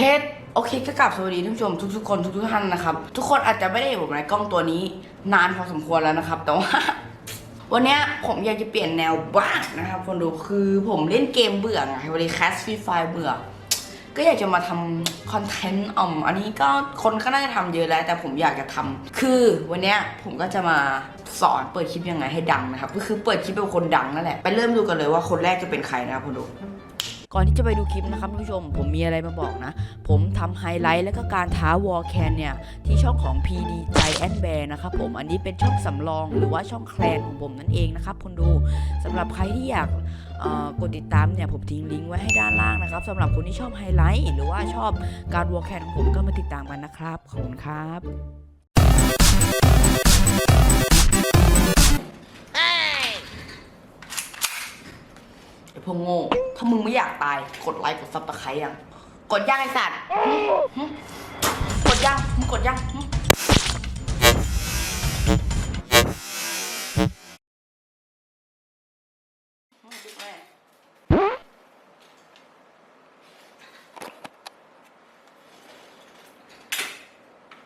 เทสโอเคก็กลับสวัสดีท่านผู้ชมทุกๆคนทุกๆท่านนะครับ ทุกคนอาจจะไม่ได้เห็นผมในกล้องตัวนี้ นานพอสมควรแล้วนะครับ แต่ว่า วันนี้ผมอยากจะเปลี่ยนแนวบ้างนะครับคนดูคือผมเล่นเกมเบื่อไงวันนี้แคสฟีไฟเบื่อ ก็อยากจะมาทำคอนเทนต์อ่อมอันนี้ก็คนก็น่าจะทำเยอะแล้ว แต่ผมอยากจะทำคือวันนี้ผมก็จะมาสอนเปิดคลิปยังไงให้ดังนะครับ ก็คือเปิดคลิปเป็นคนดังนั่นแหละไปเริ่มดูกันเลยว่าคนแรกจะเป็นใครนะครับคุณดู ก่อนที่จะไปดูคลิปนะครับท่านผู้ชม ผมมีอะไรมาบอกนะ ผมทำไฮไลท์และก็การท้าวอลแคนเนี่ย ที่ช่องของ PD Giant Bear นะครับผมอันนี้เป็นช่องสำรองหรือว่าช่องแคลนของผมนั่นเองนะครับคนดูสำหรับใครที่อยากกดติดตามเนี่ยผมทิ้งลิงก์ไว้ให้ด้านล่างนะครับสำหรับคนที่ชอบไฮไลท์หรือว่าชอบการวอลแคนของผมก็มาติดตามกันนะครับขอบคุณครับ อ้พวกโง่ ถ้ามึงไม่อยากตาย กดไลค์กดซับสไครต์ยัง กดยังไอ้สัตว์หึหึกดยังมึงกดยังหึ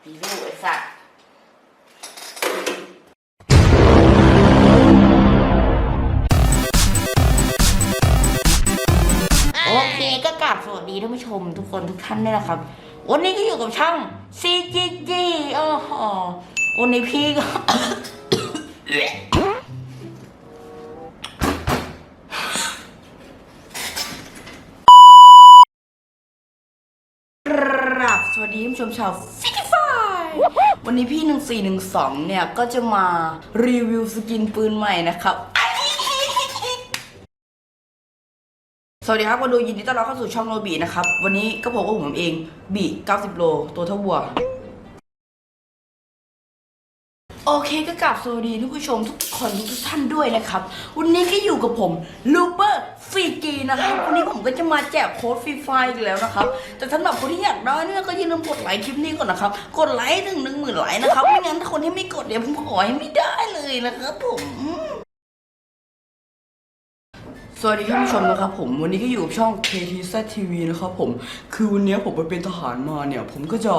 มีลูกไอ้สัตว์ อเคก็กราบสวัสดีท่านผู้ชมทุกคนทุกท่านด้วยนะครับ วันนี้ก็อยู่กับช่อง CGG โอ้โหวันนี้พี่ก็ กราบสวัสดีท่านผู้ชมชาวฟิกฟายวันนี้พี่ 1412 เนี่ย ก็จะมารีวิวสกินปืนใหม่นะครับ สวัสดีครับมาดูยินดีต้อนรับเข้าสู่ช่องโนบีนะครับ วันนี้ก็ผมกับผมเองบี90 โล ตัวเท่าวัว โอเคก็กลับสวัสดีทุกผู้ชมทุกคนทุกท่านด้วยนะครับ วันนี้ก็อยู่กับผมลูเปอร์ฟรีกีนะครับวันนี้ผมก็จะมาแจกโค้ดฟรีไฟล์อีกแล้วนะครับ แต่สำหรับคนที่อยากได้เนี่ยก็อย่าลืมกดไลค์คลิปนี้ก่อนนะครับ กดไลค์ถึงหนึ่งหมื่นไลค์นะครับไม่งั้นถ้าคนที่ไม่กดเนี่ยผมขอให้ไม่ได้เลยนะครับผม สวัสดีท่านผู้ชมนะครับผมวันนี้ก็อยู่กับช่อง KTZ TV นะครับผมคือวันนี้ผมไปเป็นทหารมาเนี่ย ผมก็จะ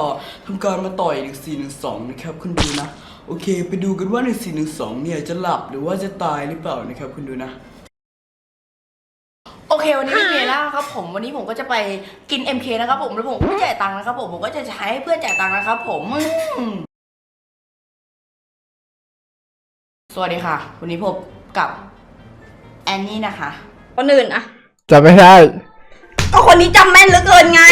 ทำการมาต่อย1412นะครับคุณดูนะ โอเค ไปดูกันว่า1412เนี่ยจะหลับหรือว่าจะตายหรือเปล่านะครับคุณดูนะ โอเควันนี้ไม่มีอะไรแล้วครับผมวันนี้ผมก็จะไปกิน MK นะครับผมแล้วผมก็ไม่จ่ายตังค์นะครับผมผมก็จะใช้ให้เพื่อนจ่ายตังค์นะครับผมอืมสวัสดีค่ะ วันนี้ผมกับแอนนี่นะคะ คนอื่นอะจะไม่ได้ ก็คนนี้จำแม่นเหลือเกินไง